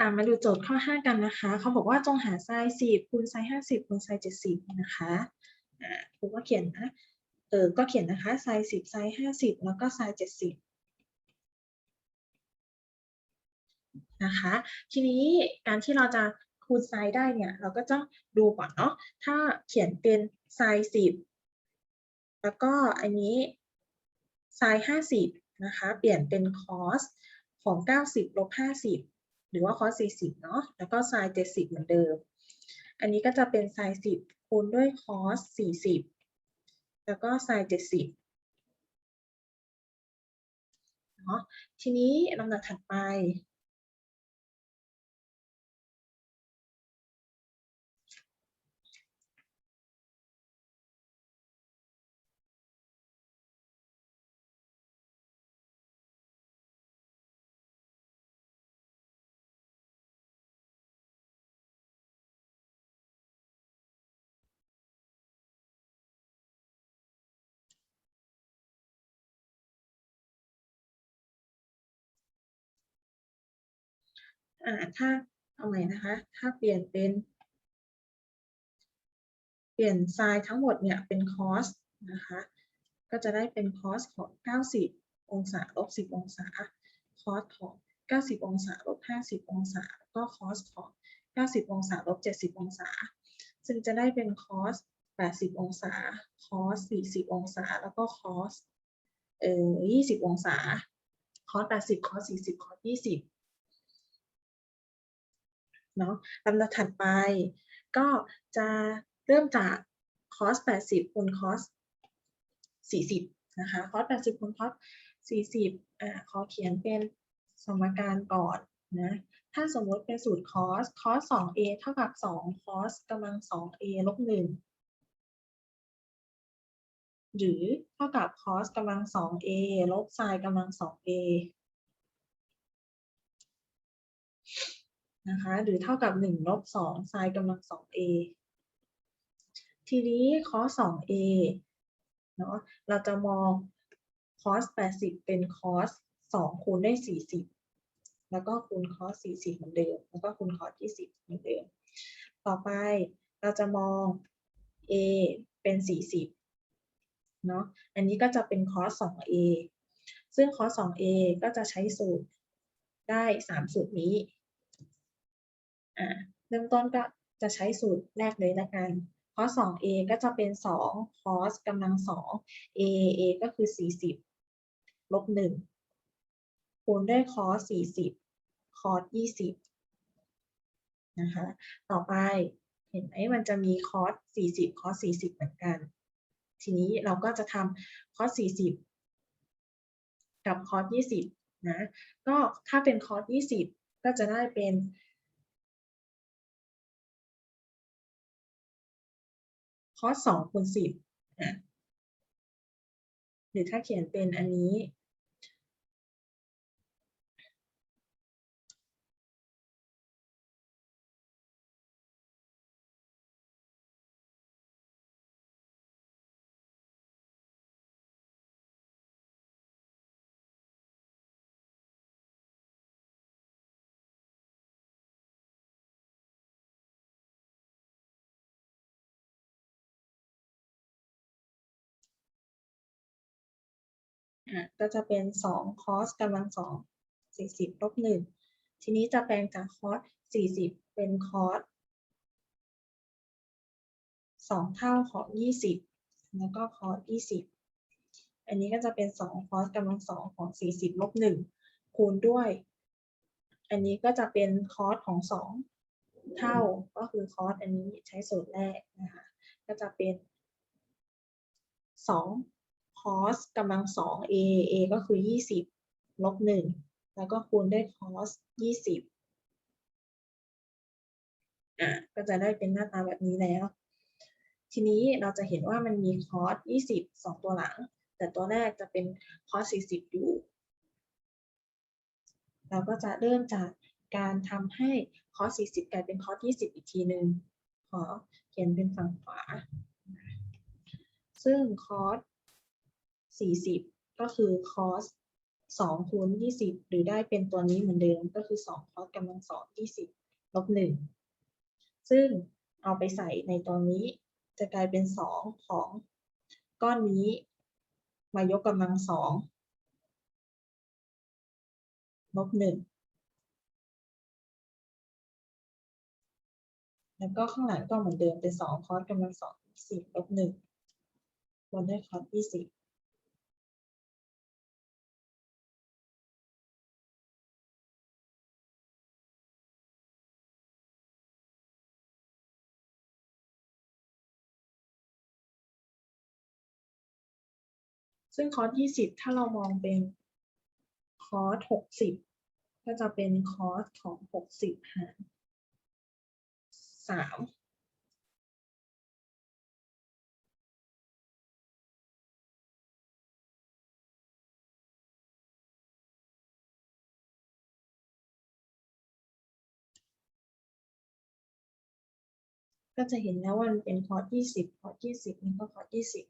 ค่ะมาดูโจทย์ข้อ 5 กันนะคะเขาบอกว่าจงหาไซน์10คูณไซน์50คูณไซน์70 นะคะอ่าครูก็เขียนนะเออก็เขียนนะคะไซน์10ไซน์50 แล้วก็ไซน์70นะคะทีนี้การที่เราจะคูณไซน์ได้เนี่ย เราก็ต้องดูก่อนเนาะถ้าเขียนเป็นไซน์10แล้วก็อันนี้ไซน์50นะคะ เปลี่ยนเป็นคอสของ90ลบ50 หรือว่าคอส40 เนาะแล้วก็ไซน์70 เหมือนเดิม อันนี้ก็จะเป็นไซน์10 คูณด้วยคอส40 แล้วก็ไซน์70 เนาะทีนี้ลำดับถัดไป อ่าถ้าเอาใหม่นะคะ ถ้าเปลี่ยนเป็น เปลี่ยนไซน์ทั้งหมดเนี่ยเป็นคอสนะคะ ก็จะได้เป็นคอสของ 90 องศาลบ10 องศา คอสของ 90 องศาลบ50 องศา แล้วก็คอสของ 90 องศาลบ70 องศา ซึ่งจะได้เป็นคอส80 องศา คอส40 องศา แล้วก็คอสเอ่อ20 องศา คอส80 คอส40 คอส20 เนาะลำดับถัดไป ก็จะเริ่มจากคอส 80คูณคอส 40 นะคะ คอส 80คูณคอส 40 อ่า ขอเขียนเป็นสมการก่อนนะ ถ้าสมมติเป็นสูตรคอส คอส 2a เท่ากับ 2 คอสกำลัง 2a ลบ 1 หรือเท่ากับคอสกำลัง 2a ลบไซน์กำลัง 2a นะคะ หรือเท่ากับ1ลบ2ไซน์กำลัง 2a ทีนี้คอส 2a เนาะเราจะมองคอส 80 เป็นคอส 2 คูณด้วย 40 แล้วก็คูณคอส 40 เหมือนเดิม แล้วก็คูณคอส 20 เหมือนเดิม ต่อไปเราจะมอง a เป็น 40 เนาะอันนี้ก็จะเป็นคอส 2a ซึ่งคอส 2a ก็จะใช้สูตรได้ 3 สูตรนี้ อ่าเริ่มต้นก็จะใช้สูตรแรกเลยละกันคอส 2a ก็จะเป็น 2 คอสกำลัง 2 a a ก็คือ 40 ลบ 1 คูณด้วยคอส 40 คอส 20 นะคะ ต่อไปเห็นไหมมันจะมีคอส 40 คอส 40 เหมือนกัน ทีนี้เราก็จะทำคอส 40 กับคอส 20 นะ ก็ถ้าเป็นคอส 20 ก็จะได้เป็น คอสสองคูณสิบหรือถ้าเขียนเป็นอันนี้ ก็จะเป็น2คอสกำลัง2 40ลบ1ทีนี้จะแปลงจาก cos 40 เป็น cos 2 เท่าของ 20 แล้วก็ cos 20 อันนี้ก็จะเป็น2คอสกำลัง2ของ 40ลบ1คูณด้วย อันนี้ก็จะเป็นคอสของ 2 เท่าก็คือคอสอันนี้ใช้สูตรแรกนะคะ ก็จะเป็น 2 cos กำลังสอง a a ก็คือ 20 ลบ 1 แล้วก็คูณด้วย cos 20 อะ ก็จะได้เป็นหน้าตาแบบนี้แล้ว ทีนี้เราจะเห็นว่ามันมี cos 20 2 ตัวหลัง แต่ตัวแรกจะเป็น cos 40 อยู่ เราก็จะเริ่มจากการทำให้ cos 40 กลายเป็น cos 20 อีกทีหนึ่งขอเขียนเป็นฝั่งขวา ซึ่ง cos 40 ก็คือ cos สองคูณยี่สิบหรือได้เป็นตัวนี้เหมือนเดิมก็คือสองคอสกำลังสองยี่สิบลบหนึ่งซึ่งเอาไปใส่ในตัวนี้จะกลายเป็นสองของก้อนนี้ มายกกำลังสองลบหนึ่งแล้วก็ข้างหลังก็เหมือนเดิมเป็นสองคอสกำลังสองสิบลบหนึ่งบนด้วยคอสยี่สิบ ซึ่งคอร์สยี่สิบถ้าเรามองเป็นคอร์สหกสิบก็จะเป็นคอร์สของหกสิบหารสามก็จะเห็นแล้วว่ามันเป็นคอร์สยี่สิบคอร์สยี่สิบนี่ก็คอร์สยี่สิบ